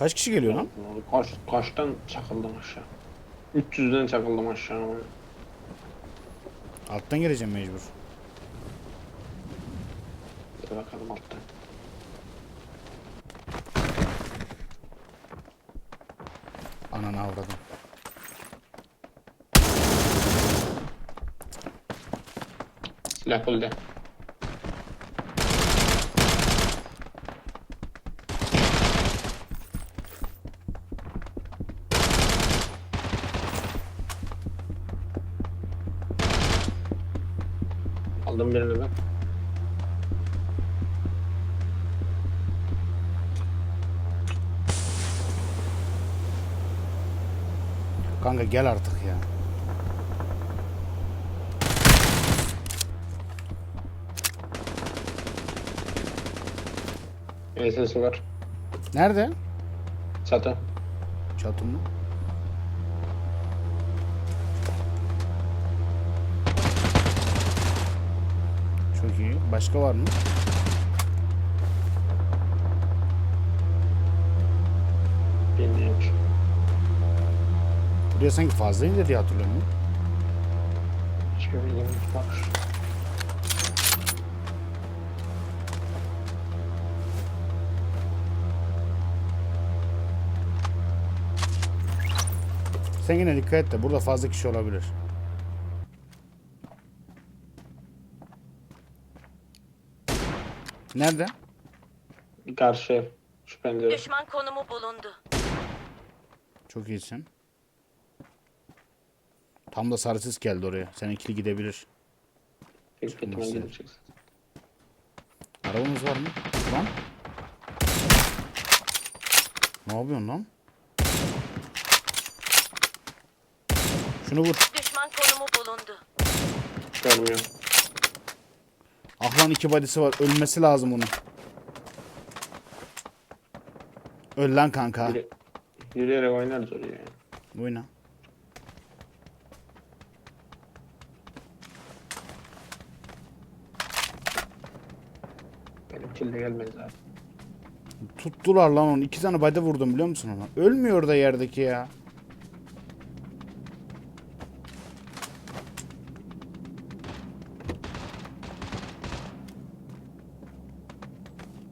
Kaç kişi geliyor lan? Kaç, kaçtan çakıldım aşağı? 300'den çakıldım aşağı. Alttan geleceğim mecbur. Hadi bakalım alttan. Ananı avradım. Silah buldu. Kanka gel artık ya. ESS'i var. Nerede? Çatı. Çatı mı? Çok iyi. Başka var mı? Bilmiyorum. Buraya sanki fazla indi diye hatırlıyorum. Hiçbir bilgim yok. Sen yine dikkat et de burada fazla kişi olabilir. Nerede? Karşı ev. Şu pencere. Düşman konumu bulundu. Çok iyisin. Tam da sarısız geldi oraya. Seninkili gidebilir. Büyük ihtimal Nasıl? gideceksin. Arabamız var mı? Lan. Ne yapıyorsun lan? Şunu vur. Düşman konumu bulundu. Görmüyorum. Ah lan iki badisi var. Ölmesi lazım onun. Öl lan kanka. Yürü, yürüyerek oynarız oraya. Oyna. Benim kill de gelmez zaten. Tuttular lan onu. İki tane body vurdum biliyor musun ona? Ölmüyor da yerdeki ya.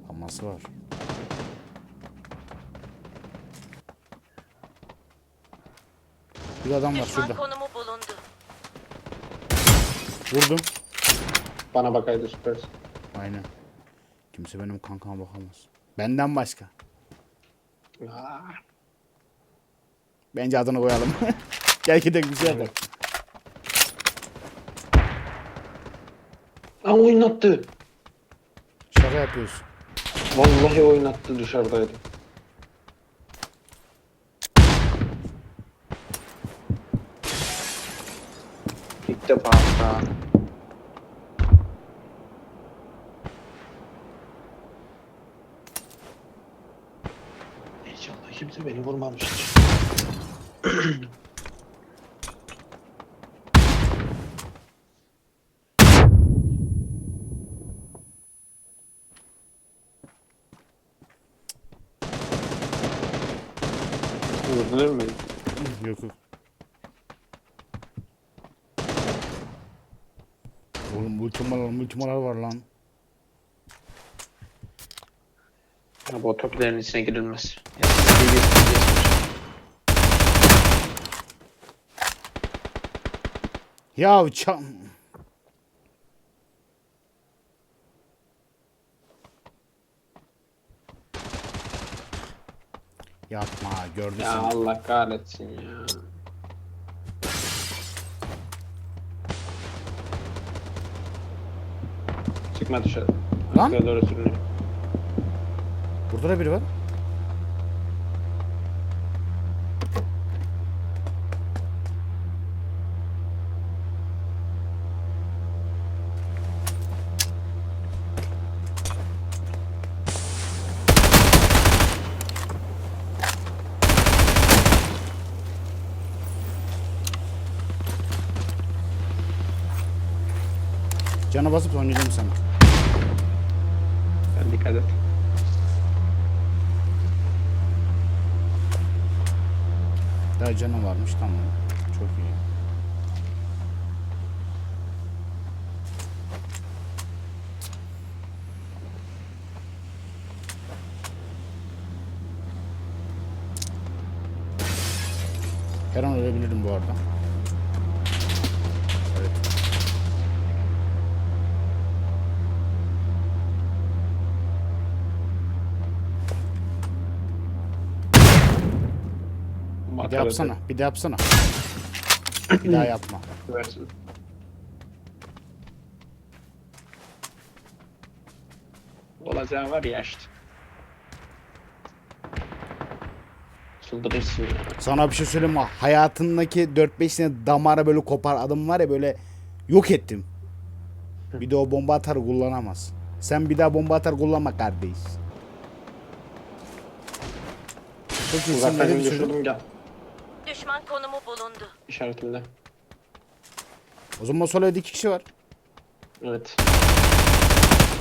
Aması var. Bir adam var Düşman şurada. konumu bulundu. Vurdum. Bana bakaydı süpersin. Aynen. Kimse benim kankama bakamaz. Benden başka. Aa, Bence adını koyalım. Gel gidelim bir şey yapalım. Aa oynattı. Şaka yapıyorsun. Vallahi oynattı dışarıdaydı. İlk defa hatta. Kimse beni vurmamıştır. Vurdular mı? Yok yok. Oğlum multimalar multimalar var lan. Ya bu otoklerin içine girilmez. Ya çam. Yapma gördü Ya. Allah kahretsin ya. Çıkma dışarı. Lan? Arkaya doğru sürünüyor. Burada da biri var. Cana basıp oynayacağım sana. Sen dikkat et. Daha canı varmış tamam. Çok iyi. Her an ölebilirim bu arada. Bir de yapsana. Bir de yapsana. bir daha yapma. Versin. Olacağı var ya işte. Çıldırırsın ya. Sana bir şey söyleyeyim mi? Hayatındaki 4-5 sene damara böyle kopar adım var ya böyle yok ettim. Bir de o bomba atar kullanamaz. Sen bir daha bomba atar kullanma kardeş. Çok iyisin Uzaktan öyle bir çocuk. gel. Düşman konumu bulundu. İşaretimde. O zaman sol evde iki kişi var. Evet.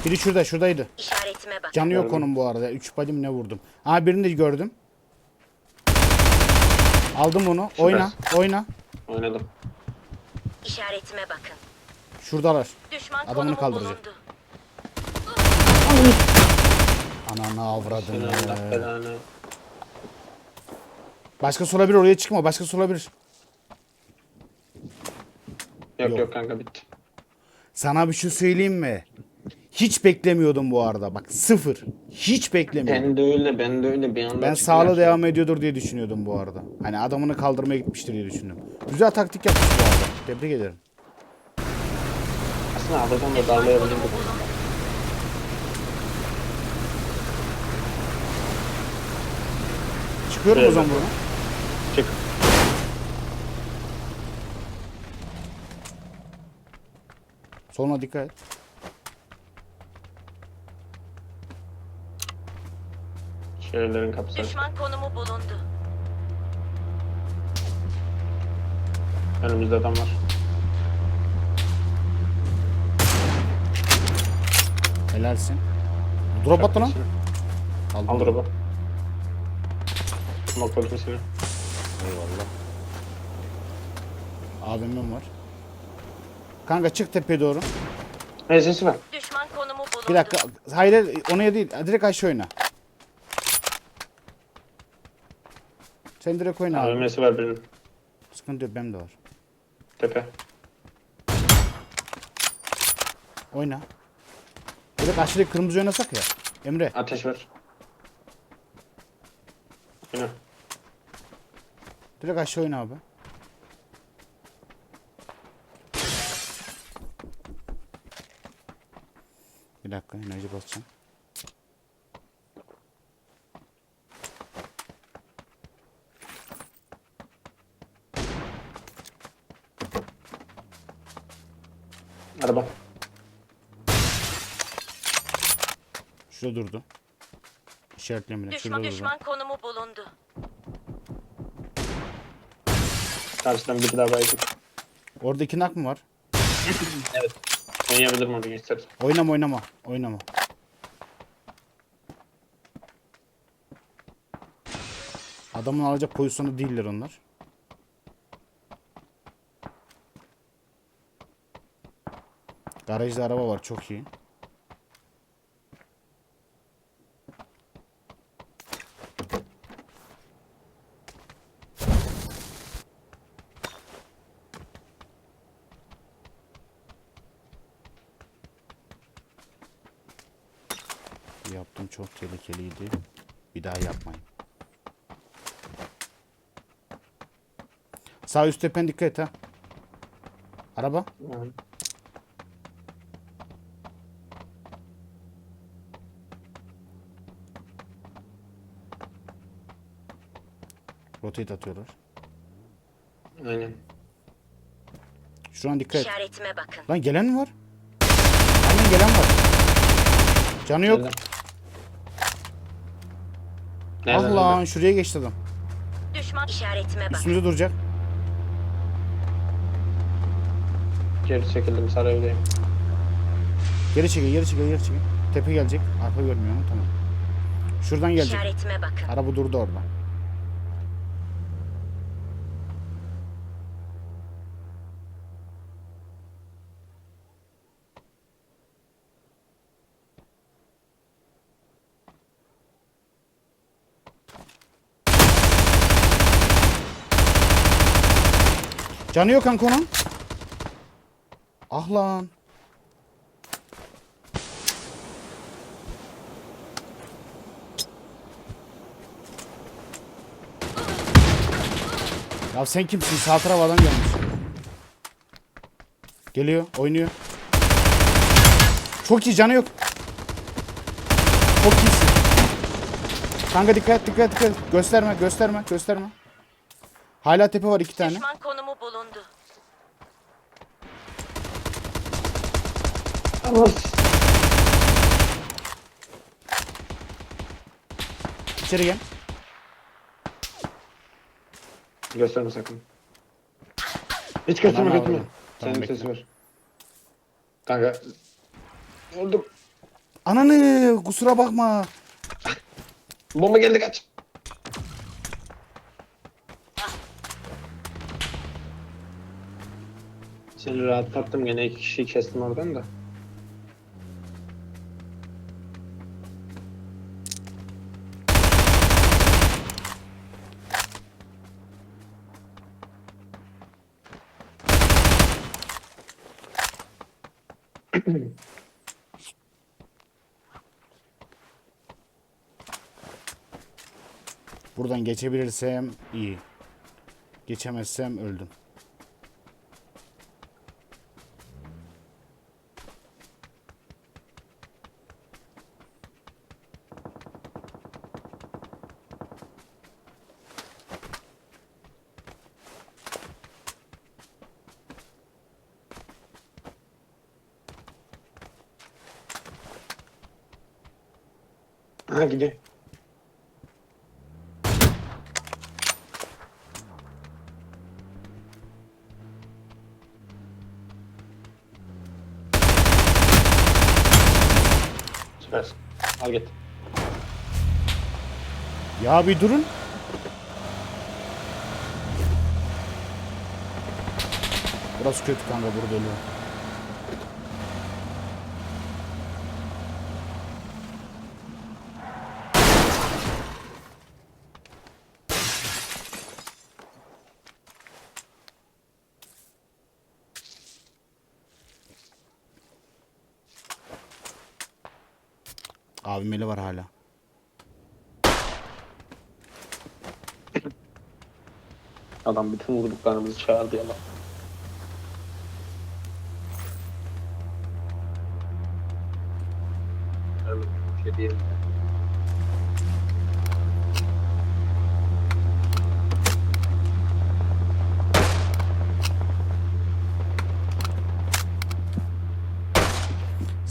Biri şurada şuradaydı. İşaretime bakın. Canı yok Gördüm. onun bu arada. Üç badim ne vurdum. Aa birini de gördüm. Aldım onu. Oyna. Oyna. Oynadım. İşaretime bakın. Şuradalar. Düşman Adamını konumu kaldıracak. bulundu. Ananı avradını. Allah belanı. Başkası olabilir oraya çıkma. Başkası olabilir. Yok Yok. yok kanka bitti. Sana bir şey söyleyeyim mi? Hiç beklemiyordum bu arada. Bak sıfır. Hiç beklemiyordum. Ben de öyle ben de öyle bir anda Ben çıktı ya. devam ediyordur diye düşünüyordum bu arada. Hani adamını kaldırmaya gitmiştir diye düşündüm. Güzel taktik yapmış bu arada. Tebrik ederim. Aslında adadan da darlayabilirdim. Çıkıyorum o Evet. zaman buradan. Soluna dikkat et. Şehirlerin kapısı. Düşman konumu bulundu. Önümüzde adam var. Helalsin. Drop attı lan. Aldım. Al drop'u. Smokladım seni. Eyvallah. AVM'm var. Kanka çık tepeye doğru. Ne sesi var? Düşman konumu bulundu. Bir dakika. Hayır ona değil. Direkt aşağı oyna. Sen direkt oyna abi. AVM'si var birinin. Sıkıntı yok benim de var. Tepe. Oyna. Direkt aşağıdaki kırmızı oynasak ya. Emre. Ateş var. Yine. Direkt aşağı oyna abi. Bir dakika enerji basacağım. Araba. Şurada durdu. İşaretleyemedim. Şurada Düşman durdu. düşman konumu bulundu. Karşıdan bir daha bayıldık. Orada iki nak mı var? Evet. Oynayabilirim onu istersen. Oynama oynama. Oynama. Adamın alacak pozisyonu değiller onlar. Garajda araba var çok iyi. Yaptım çok tehlikeliydi. Bir daha yapmayın. Sağ üst tepen dikkat et ha. Araba. Yani. Rotate atıyorlar. Aynen. Şuradan dikkat et. İşaretime bakın. Lan gelen mi var? Aynen gelen var. Canı yok. Nereden? Ah nereden? şuraya geçti adam. Düşman işaretime bakın. Üstümüze duracak. Geri çekildim sarı evdeyim. Geri çekil, geri çekil, geri çekil. Tepe gelecek. Arka görmüyor mu? Tamam. Şuradan gelecek. İşaretime bakın. Araba durdu orada. Canı yok kanka onun. Ah lan. Ya sen kimsin? Sağ tarafa adam gelmiş. Geliyor, oynuyor. Çok iyi, canı yok. Çok iyisin. Kanka dikkat, dikkat, dikkat. Gösterme, gösterme, gösterme. Hala tepe var iki tane. Düşman konumu bulundu. İçeri gel. Gösterme sakın. Hiç gösterme Tamam, gösterme. abi. Tamam, Senin bekle. sesi var. Kanka. Öldüm. Ananı kusura bakma. Bomba geldi kaç. Seni rahatlattım gene iki kişiyi kestim oradan da. Buradan geçebilirsem iyi. Geçemezsem öldüm. Ha gidiyor. Al git. Ya bir durun. Burası kötü kanka burada ölüyor. Abim eli var hala. Adam bütün vurduklarımızı çağırdı ya lan. Evet, bir şey diyeyim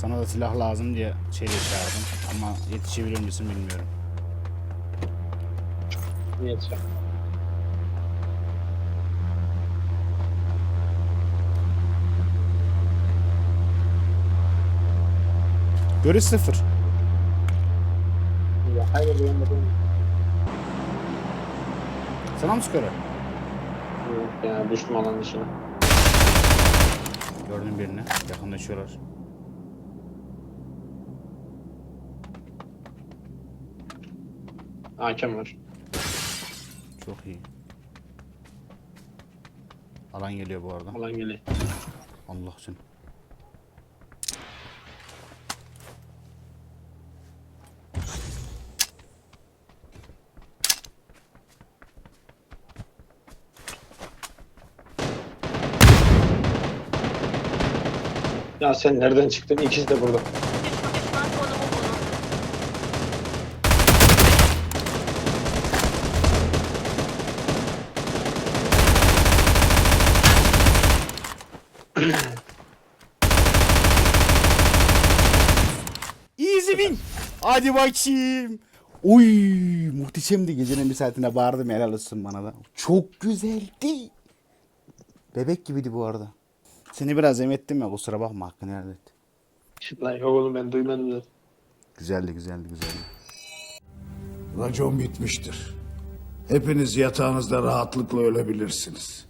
Sana da silah lazım diye şeyle çağırdım. Ama yetişebilir misin bilmiyorum. Çağır? Görüş sıfır. Ya hayır beğenmedim. Sana mı sıkıyor? Yok ya düştüm alanın dışına. Gördüm birini. Yakınlaşıyorlar. Hakem var. Çok iyi. Alan geliyor bu arada. Alan geliyor. Allah sen. Ya sen nereden çıktın? İkisi de burada. Easy win. Hadi bakayım. Uy, muhteşemdi gecenin bir saatinde bağırdım helal olsun bana da. Çok güzeldi. Bebek gibiydi bu arada. Seni biraz emettim ya kusura bakma hakkını helal et. Lan yok oğlum ben duymadım zaten. Güzeldi güzeldi güzeldi. Racon bitmiştir. Hepiniz yatağınızda rahatlıkla ölebilirsiniz.